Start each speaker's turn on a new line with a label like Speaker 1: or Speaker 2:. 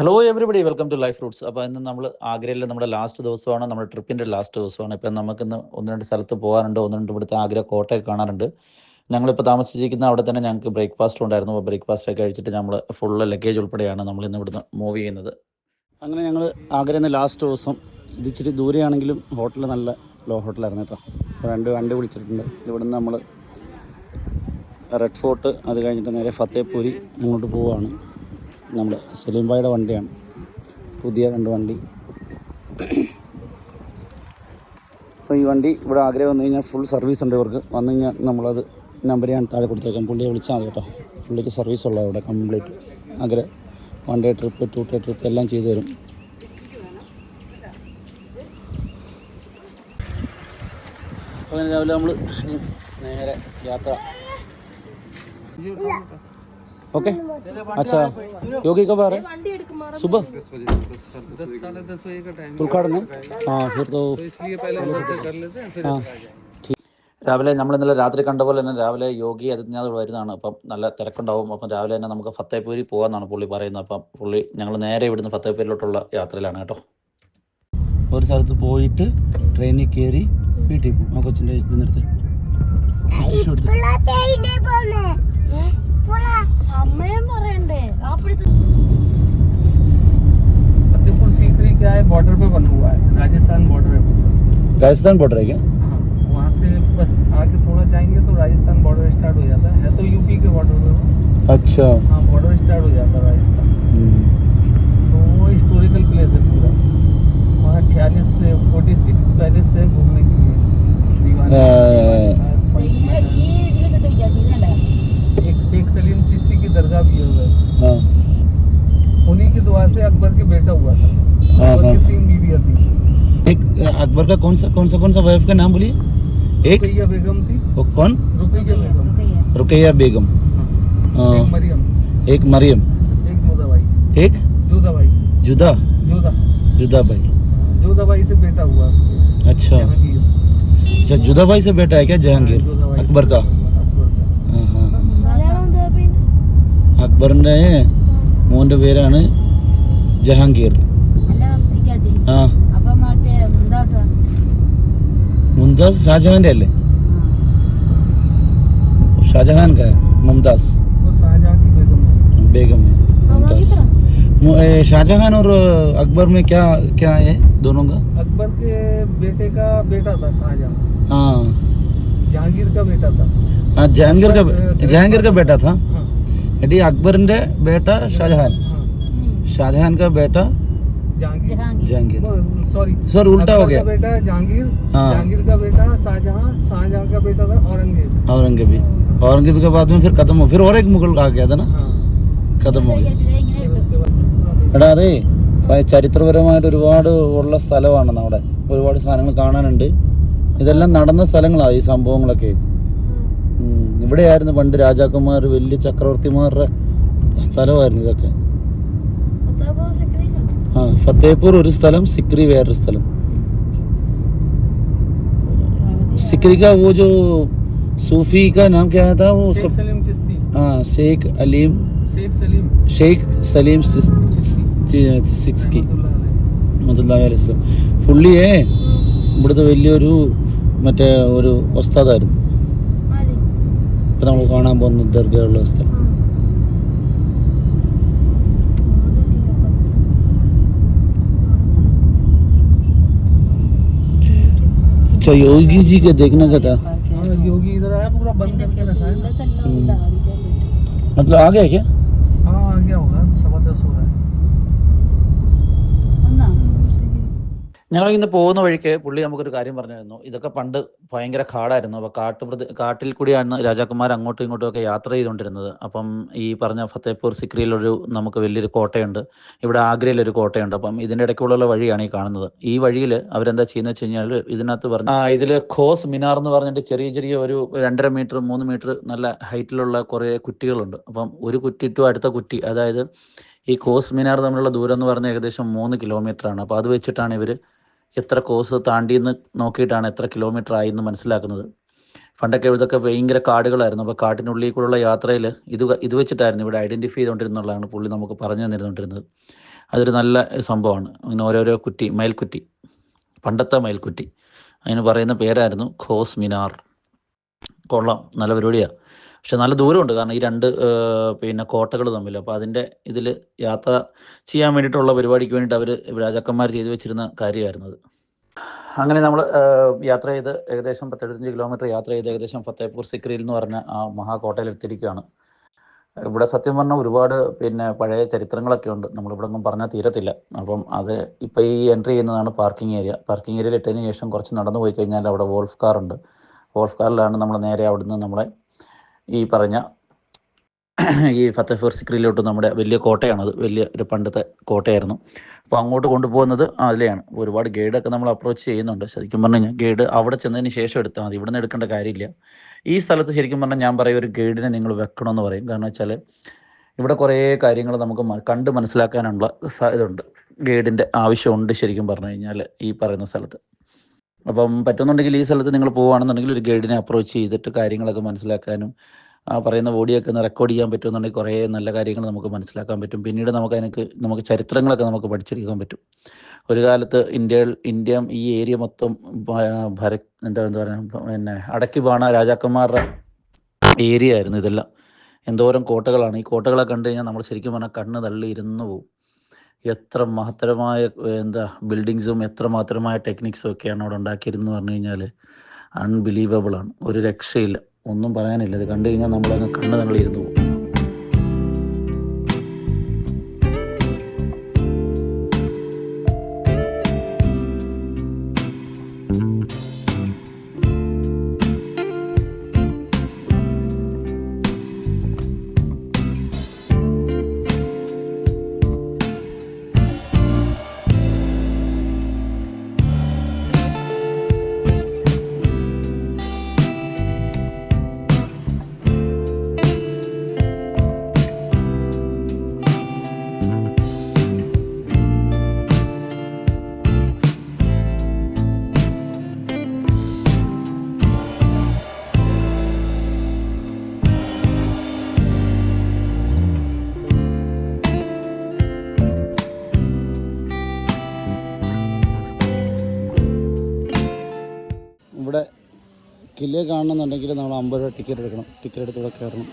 Speaker 1: Hello everybody welcome to life roots അപ്പോൾ ഇന്ന് നമ്മൾ ആഗ്രയിൽ നമ്മുടെ ലാസ്റ്റ് ദിവസമാണ്. നമ്മുടെ ട്രിപ്പിന്റെ ലാസ്റ്റ് ദിവസമാണ്. ഇപ്പം നമുക്കിന്ന് ഒന്ന് രണ്ട് സ്ഥലത്ത് പോകാറുണ്ട് ഒന്ന് രണ്ട് ഇവിടുത്തെ ആഗ്ര കോട്ടയൊക്കെ കാണാറുണ്ട് ഞങ്ങളിപ്പോൾ താമസിച്ചിരിക്കുന്ന അവിടെ തന്നെ ഞങ്ങൾക്ക് ബ്രേക്ക്ഫാസ്റ്റ് ഉണ്ടായിരുന്നു. അപ്പോൾ ബ്രേക്ക്ഫാസ്റ്റ് ഒക്കെ കഴിച്ചിട്ട് നമ്മൾ ഫുള്ള് ലഗേജ് ഉൾപ്പെടെയാണ് നമ്മൾ ഇന്ന് ഇവിടുന്ന് മൂവ് ചെയ്യുന്നത്. അങ്ങനെ ഞങ്ങൾ ആഗ്രയിൽ നിന്ന് ലാസ്റ്റ് ദിവസം ഇതിച്ചിരി ദൂരെയാണെങ്കിലും ഹോട്ടൽ നല്ല ലോ ഹോട്ടലായിരുന്നു കേട്ടോ. രണ്ട് വണ്ടി വിളിച്ചിട്ടുണ്ട്. ഇവിടുന്ന് നമ്മൾ റെഡ് ഫോർട്ട് അത് കഴിഞ്ഞിട്ട് നേരെ ഫത്തേപൂരി അങ്ങോട്ട് പോവുകയാണ് നമ്മുടെ സലീം ഭായിയുടെ വണ്ടിയാണ്. പുതിയ രണ്ട് വണ്ടി. അപ്പോൾ ഈ വണ്ടി ഇവിടെ ആഗ്രഹം വന്നു കഴിഞ്ഞാൽ ഫുൾ സർവീസ് ഉണ്ട് ഇവർക്ക്. വന്നു കഴിഞ്ഞാൽ നമ്മളത് നമ്പർ ഞാൻ താഴെ കൊടുത്തേക്കാം. പുള്ളിയെ വിളിച്ചാൽ മതി കേട്ടോ. പുള്ളിക്ക് സർവീസ് ഉള്ളത് ഇവിടെ കംപ്ലീറ്റ് ആഗ്രഹ. One day trip two day trip എല്ലാം ചെയ്തു തരും. അങ്ങനെ രാവിലെ നമ്മൾ നേരെ യാത്ര. ओके अच्छा योगी कब आ रहे हैं सुबह
Speaker 2: दस साढ़े दस बजे का टाइम
Speaker 1: तुलकाड़ में हाँ फिर तो
Speaker 2: तो इसलिए पहले हम लोग कर लेते हैं फिर
Speaker 1: हाँ ठीक രാവിലെ നമ്മൾ ഇന്നലെ രാത്രി കണ്ട പോലെ തന്നെ രാവിലെ യോഗി ആദിത്യനാഥ് വരുന്നതാണ് അപ്പം നല്ല തിരക്കുണ്ടാവും അപ്പം രാവിലെ തന്നെ നമുക്ക് ഫത്തേപൂരി പോകാമെന്നാണ് പുള്ളി പറയുന്നത് അപ്പം പുള്ളി ഞങ്ങൾ നേരെ ഇവിടുന്ന് ഫത്തേപൂരിലോട്ടുള്ള യാത്രയിലാണ് കേട്ടോ ഒരു സ്ഥലത്ത് പോയിട്ട് ട്രെയിനിൽ കയറി വീട്ടിൽ പോകും ആ കൊച്ചിൻ്റെ നിർത്തി
Speaker 3: സമയം പറയണ്ടേ അപ്പോഴത്തെ
Speaker 2: फतेहपुर सीकरी क्या है बॉर्डर पे बना हुआ है राजस्थान बॉर्डर है पूरा।
Speaker 1: രാജസ്ഥാൻ ബോർഡർ है क्या
Speaker 2: हाँ वहाँ से बस आगे थोड़ा जाएंगे तो राजस्थान बॉर्डर स्टार्ट हो जाता है है तो यूपी के बॉर्डर पे वो।
Speaker 1: अच्छा
Speaker 2: हाँ बॉर्डर स्टार्ट हो जाता है राजस्थान तो वो हिस्टोरिकल प्लेस है पूरा वहाँ छियालीस से फोर्टी सिक्स पैलेस है घूमने के लिए अकबर के बेटा हुआ था
Speaker 1: हाँ,
Speaker 2: अकबर की
Speaker 1: हाँ।
Speaker 2: तीन बीवियाँ थी
Speaker 1: एक अकबर का कौन सा कौन सा कौन सा वाइफ का नाम बोलिए एक
Speaker 2: रुकैया बेगम थी
Speaker 1: वो कौन
Speaker 2: रुकैया बेगम
Speaker 1: रुकैया बेगम हाँ,
Speaker 2: एक मरियम
Speaker 1: एक मरियम
Speaker 2: एक जोधाबाई
Speaker 1: एक
Speaker 2: जोधाबाई
Speaker 1: जुदा
Speaker 2: जोधा
Speaker 1: जुदा भाई
Speaker 2: जोधाबाई से बेटा हुआ उसको
Speaker 1: अच्छा
Speaker 2: जहांगीर
Speaker 1: अच्छा जुदा भाई से बेटा है क्या जहांगीर
Speaker 2: जोधाबाई से
Speaker 1: अकबर का
Speaker 2: अकबर का
Speaker 1: हाँ हाँ
Speaker 3: മലയാളം എന്താ പിന്നെ
Speaker 1: അക്ബറിൻ്റെ മോൻ്റെ പേരാണ്
Speaker 3: जहांगीर
Speaker 1: मुमदास शाहजहान शाहजहां शाहजहान का है
Speaker 2: बेगम
Speaker 1: है मुमदास शाहजहान और अकबर में क्या क्या है दोनों का
Speaker 2: अकबर के बेटे का बेटा था शाहजहां
Speaker 1: हाँ
Speaker 2: जहांगीर का बेटा था
Speaker 1: हाँ जहांगीर का जहांगीर का बेटा था अकबर बेटा ബേട്ട ഷാജഹാൻ
Speaker 2: हाँ
Speaker 1: ഷാജഹാൻ का बेटा
Speaker 2: जहांगीर
Speaker 3: ജഹാംഗീർ
Speaker 1: जहांगीर
Speaker 2: सॉरी
Speaker 1: सर उल्टा हो
Speaker 2: अकबर
Speaker 1: गया
Speaker 2: का बेटा जहांगीर
Speaker 1: हाँ।
Speaker 2: जहांगीर का बेटा शाहजहां शाहजहां का बेटा था औरंगजेब
Speaker 1: औरंगजेब औरंगजेब के बाद में फिर खत्म हो फिर और एक मुगल आ गया था ना
Speaker 2: हाँ
Speaker 1: खत्म हो गया
Speaker 3: ഇങ്ങനെ
Speaker 2: फिर
Speaker 3: ഇട്ടു
Speaker 2: उसके बाद
Speaker 1: എടാ അതെ പ- ചരിത്രപരമായിട്ട് ഒരുപാട് ഉള്ള സ്ഥലമാണ് നമ്മുടെ ഒരുപാട് സാധനങ്ങൾ കാണാനുണ്ട് ഇതെല്ലാം നടന്ന സ്ഥലങ്ങളാണ് ഈ സംഭവങ്ങളൊക്കെ ഉം. ഇവിടെയായിരുന്നു പണ്ട് രാജാക്കന്മാർ വലിയ ചക്രവർത്തിമാരുടെ സ്ഥലമായിരുന്നു ഇതൊക്കെ
Speaker 3: അതാ സെക്രട്ടറി
Speaker 1: ആ ഫത്തേപൂർ ഒരു സ്ഥലം സിക്രി വേറൊരു സ്ഥലം सिकरी का वो जो सूफी का नाम क्या था वो
Speaker 2: शेख
Speaker 1: उसका
Speaker 2: सलीम चिश्ती
Speaker 1: हाँ शेख अलीम
Speaker 2: शेख सलीम
Speaker 1: ഷെയ്ഖ് സലീം സിസ്-
Speaker 2: चिश्ती
Speaker 1: ചി- സിക്സ്കി
Speaker 2: रहमतुल्लाह अलैह।
Speaker 1: മുതലായ അലൈഹിസ്ലാം പുള്ളിയെ ഇവിടുത്തെ വലിയൊരു മറ്റേ ഒരു ഒസ്താദായിരുന്നു ഇപ്പം നമ്മൾ കാണാൻ പോകുന്ന ദർഗയുള്ള സ്ഥലം अच्छा योगी जी के देखने का था।
Speaker 2: हाँ योगी इधर आया पूरा बंद करके रखा है।
Speaker 1: मतलब आ गया क्या? ഞങ്ങൾ ഇന്ന് പോകുന്ന വഴിക്ക് പുള്ളി നമുക്കൊരു കാര്യം പറഞ്ഞിരുന്നു. ഇതൊക്കെ പണ്ട് ഭയങ്കര കാടായിരുന്നു. അപ്പോൾ കാട്ടു പ്രദേ കാട്ടിൽ കൂടിയാണ് രാജാക്കന്മാർ അങ്ങോട്ടും ഇങ്ങോട്ടും ഒക്കെ യാത്ര ചെയ്തുകൊണ്ടിരുന്നത്. അപ്പം ഈ പറഞ്ഞ ഫത്തേപൂർ സിക്രിയിലൊരു നമുക്ക് വലിയൊരു കോട്ടയുണ്ട്. ഇവിടെ ആഗ്രയിലൊരു കോട്ടയുണ്ട്. അപ്പം ഇതിന്റെ ഇടയ്ക്കുള്ള വഴിയാണ് ഈ കാണുന്നത്. ഈ വഴിയിൽ അവരെന്താ ചെയ്യുന്നത് വെച്ച് കഴിഞ്ഞാൽ ഇതിനകത്ത് പറഞ്ഞു ആ ഇതിൽ ഖോസ് മിനാർ എന്ന് പറഞ്ഞിട്ട് ചെറിയ ചെറിയ ഒരു രണ്ടര മീറ്റർ മൂന്ന് മീറ്റർ നല്ല ഹൈറ്റിലുള്ള കുറേ കുറ്റികളുണ്ട്. അപ്പം ഒരു കുറ്റി ടു അടുത്ത കുറ്റി അതായത് ഈ കോസ് മിനാർ തമ്മിലുള്ള ദൂരം എന്ന് പറഞ്ഞാൽ ഏകദേശം മൂന്ന് കിലോമീറ്റർ ആണ്. അപ്പോൾ അത് വെച്ചിട്ടാണ് ഇവർ എത്ര കോസ് താണ്ടിയെന്ന് നോക്കിയിട്ടാണ് എത്ര കിലോമീറ്റർ ആയി എന്ന് മനസ്സിലാക്കുന്നത്. പണ്ടൊക്കെ ഇതൊക്കെ ഭയങ്കര കാടുകളായിരുന്നു. അപ്പോൾ കാട്ടിനുള്ളിൽ കൂടെയുള്ള യാത്രയിൽ ഇത് ഇത് വെച്ചിട്ടായിരുന്നു ഇവിടെ ഐഡന്റിഫൈ ചെയ്തുകൊണ്ടിരുന്നുള്ളതാണ് പുള്ളി നമുക്ക് പറഞ്ഞു തന്നിരുന്നുകൊണ്ടിരുന്നത് അതൊരു നല്ല സംഭവമാണ്. അങ്ങനെ ഓരോരോ കുറ്റി മയിൽക്കുറ്റി പണ്ടത്തെ മയിൽക്കുറ്റി അതിന് പറയുന്ന പേരായിരുന്നു ഖോസ് മിനാർ. കൊള്ളാം. നല്ല പരിപാടിയാണ് പക്ഷെ നല്ല ദൂരമുണ്ട്. കാരണം ഈ രണ്ട് പിന്നെ കോട്ടകൾ തമ്മിൽ. അപ്പോൾ അതിന്റെ ഇതിൽ യാത്ര ചെയ്യാൻ വേണ്ടിയിട്ടുള്ള പരിപാടിക്ക് വേണ്ടിയിട്ട് അവർ രാജാക്കന്മാർ ചെയ്തു വെച്ചിരുന്ന കാര്യമായിരുന്നു അത്. അങ്ങനെ നമ്മൾ യാത്ര ചെയ്ത് ഏകദേശം പത്തെഴുപത്തഞ്ച് കിലോമീറ്റർ യാത്ര ചെയ്ത് ഏകദേശം ഫത്തേപൂർ സിക്രിയിൽ എന്ന് പറഞ്ഞ ആ മഹാകോട്ടയിൽ എത്തിയിരിക്കുകയാണ്. ഇവിടെ സത്യം പറഞ്ഞാൽ ഒരുപാട് പിന്നെ പഴയ ചരിത്രങ്ങളൊക്കെ ഉണ്ട്. നമ്മളിവിടെ ഒന്നും പറഞ്ഞാൽ തീരത്തില്ല. അപ്പം അത് ഇപ്പം ഈ എൻട്രി ചെയ്യുന്നതാണ് പാർക്കിംഗ് ഏരിയ. പാർക്കിംഗ് ഏരിയയിൽ ഇട്ടതിന് ശേഷം കുറച്ച് നടന്നു പോയി കഴിഞ്ഞാൽ അവിടെ വോൾഫ് കാർ ഉണ്ട് വോൾഫ് കാറിലാണ് നമ്മൾ നേരെ അവിടുന്ന് നമ്മളെ ഈ പറഞ്ഞ ഈ ഫത്തേഫർ സിക്രിയിലോട്ട് നമ്മുടെ വലിയ കോട്ടയാണത് വലിയ ഒരു പണ്ടത്തെ കോട്ടയായിരുന്നു. അപ്പോൾ അങ്ങോട്ട് കൊണ്ടുപോകുന്നത് അതിലെയാണ്. ഒരുപാട് ഗൈഡൊക്കെ നമ്മൾ അപ്രോച്ച് ചെയ്യുന്നുണ്ട്. ശരിക്കും പറഞ്ഞു കഴിഞ്ഞാൽ ഗൈഡ് അവിടെ ചെന്നതിന് ശേഷം എടുത്താൽ മതി. ഇവിടെ നിന്ന് എടുക്കേണ്ട കാര്യമില്ല. ഈ സ്ഥലത്ത് ശരിക്കും പറഞ്ഞാൽ ഞാൻ പറയും ഒരു ഗൈഡിനെ നിങ്ങൾ വെക്കണമെന്ന് പറയും. കാരണം വെച്ചാൽ ഇവിടെ കുറേ കാര്യങ്ങൾ നമുക്ക് കണ്ട് മനസ്സിലാക്കാനുള്ള ഇതുണ്ട്. ഗൈഡിന്റെ ആവശ്യമുണ്ട് ശരിക്കും പറഞ്ഞു കഴിഞ്ഞാൽ ഈ പറയുന്ന സ്ഥലത്ത്. അപ്പം പറ്റുന്നുണ്ടെങ്കിൽ ഈ സ്ഥലത്ത് നിങ്ങൾ പോവുകയാണെന്നുണ്ടെങ്കിൽ ഒരു ഗൈഡിനെ അപ്രോച്ച് ചെയ്തിട്ട് കാര്യങ്ങളൊക്കെ മനസ്സിലാക്കാനും ആ പറയുന്ന ഓഡിയൊക്കെ ഒന്ന് റെക്കോർഡ് ചെയ്യാൻ പറ്റുമെന്നുണ്ടെങ്കിൽ കുറേ നല്ല കാര്യങ്ങൾ നമുക്ക് മനസ്സിലാക്കാൻ പറ്റും. പിന്നീട് നമുക്ക് അതിനൊക്കെ നമുക്ക് ചരിത്രങ്ങളൊക്കെ നമുക്ക് പഠിച്ചെടുക്കാൻ പറ്റും. ഒരു കാലത്ത് ഇന്ത്യ ഇന്ത്യ ഈ ഏരിയ മൊത്തം ഭര എന്താ എന്താ പറയുക പിന്നെ അടക്കി ബാണ രാജാക്കന്മാരുടെ ഏരിയ ആയിരുന്നു ഇതെല്ലാം. എന്തോരം കോട്ടകളാണ്. ഈ കോട്ടകളെ കണ്ടു കഴിഞ്ഞാൽ നമ്മൾ ശരിക്കും പറഞ്ഞാൽ കണ്ണ് തള്ളി ഇരുന്ന് പോകും എത്ര മഹത്തരമായ എന്താ ബിൽഡിങ്സും എത്ര മഹത്തരമായ ടെക്നിക്സും ഒക്കെയാണ് അവിടെ ഉണ്ടാക്കിയിരുന്നത് എന്ന് പറഞ്ഞു കഴിഞ്ഞാൽ അൺബിലീവബിൾ ആണ്. ഒരു രക്ഷയില്ല. ഒന്നും പറയാനില്ല. ഇത് കണ്ടു കഴിഞ്ഞാൽ നമ്മളങ്ങ് കണ്ണ് തങ്ങളിരുന്നു പോകും. കിലേ കാണണമെന്നുണ്ടെങ്കിൽ നമ്മൾ അമ്പത് രൂപ ടിക്കറ്റ് എടുക്കണം. ടിക്കറ്റ് എടുത്ത് ഇവിടെ കയറണം.